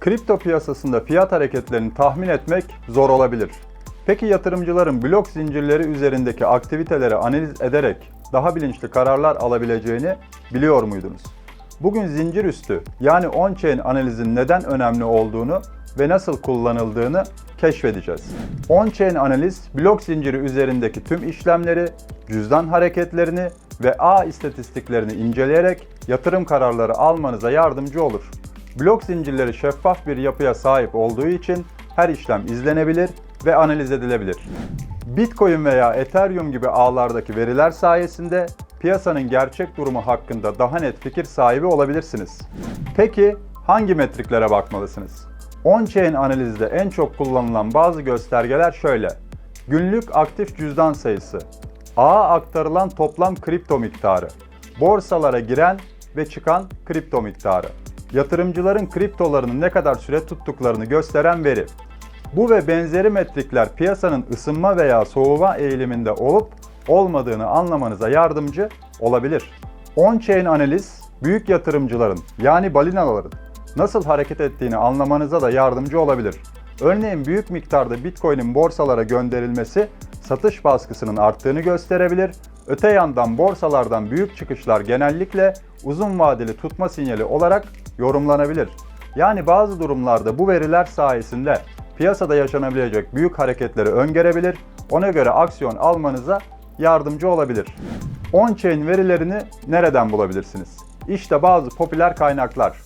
Kripto piyasasında fiyat hareketlerini tahmin etmek zor olabilir. Peki yatırımcıların blok zincirleri üzerindeki aktiviteleri analiz ederek daha bilinçli kararlar alabileceğini biliyor muydunuz? Bugün zincir üstü yani on-chain analizin neden önemli olduğunu ve nasıl kullanıldığını keşfedeceğiz. On-chain analiz blok zinciri üzerindeki tüm işlemleri, cüzdan hareketlerini ve ağ istatistiklerini inceleyerek yatırım kararları almanıza yardımcı olur. Blok zincirleri şeffaf bir yapıya sahip olduğu için her işlem izlenebilir ve analiz edilebilir. Bitcoin veya Ethereum gibi ağlardaki veriler sayesinde piyasanın gerçek durumu hakkında daha net fikir sahibi olabilirsiniz. Peki hangi metriklere bakmalısınız? On-chain analizde en çok kullanılan bazı göstergeler şöyle. Günlük aktif cüzdan sayısı, ağa aktarılan toplam kripto miktarı, borsalara giren ve çıkan kripto miktarı, yatırımcıların kriptolarını ne kadar süre tuttuklarını gösteren veri. Bu ve benzeri metrikler piyasanın ısınma veya soğuma eğiliminde olup olmadığını anlamanıza yardımcı olabilir. On-chain analiz, büyük yatırımcıların yani balinaların nasıl hareket ettiğini anlamanıza da yardımcı olabilir. Örneğin büyük miktarda Bitcoin'in borsalara gönderilmesi satış baskısının arttığını gösterebilir. Öte yandan borsalardan büyük çıkışlar genellikle uzun vadeli tutma sinyali olarak yorumlanabilir. Yani bazı durumlarda bu veriler sayesinde piyasada yaşanabilecek büyük hareketleri öngörebilir, ona göre aksiyon almanıza yardımcı olabilir. On-chain verilerini nereden bulabilirsiniz? İşte bazı popüler kaynaklar.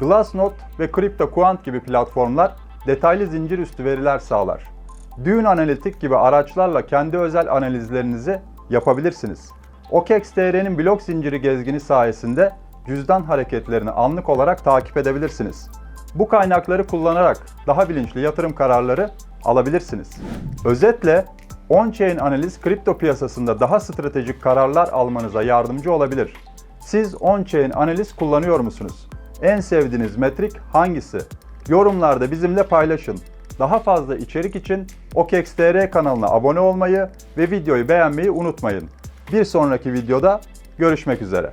Glassnode ve CryptoQuant gibi platformlar detaylı zincir üstü veriler sağlar. Dune Analytic gibi araçlarla kendi özel analizlerinizi yapabilirsiniz. OKEx.tr'nin blok zinciri gezgini sayesinde cüzdan hareketlerini anlık olarak takip edebilirsiniz. Bu kaynakları kullanarak daha bilinçli yatırım kararları alabilirsiniz. Özetle on-chain analiz kripto piyasasında daha stratejik kararlar almanıza yardımcı olabilir. Siz on-chain analiz kullanıyor musunuz? En sevdiğiniz metrik hangisi? Yorumlarda bizimle paylaşın. Daha fazla içerik için OKEX.tr kanalına abone olmayı ve videoyu beğenmeyi unutmayın. Bir sonraki videoda görüşmek üzere.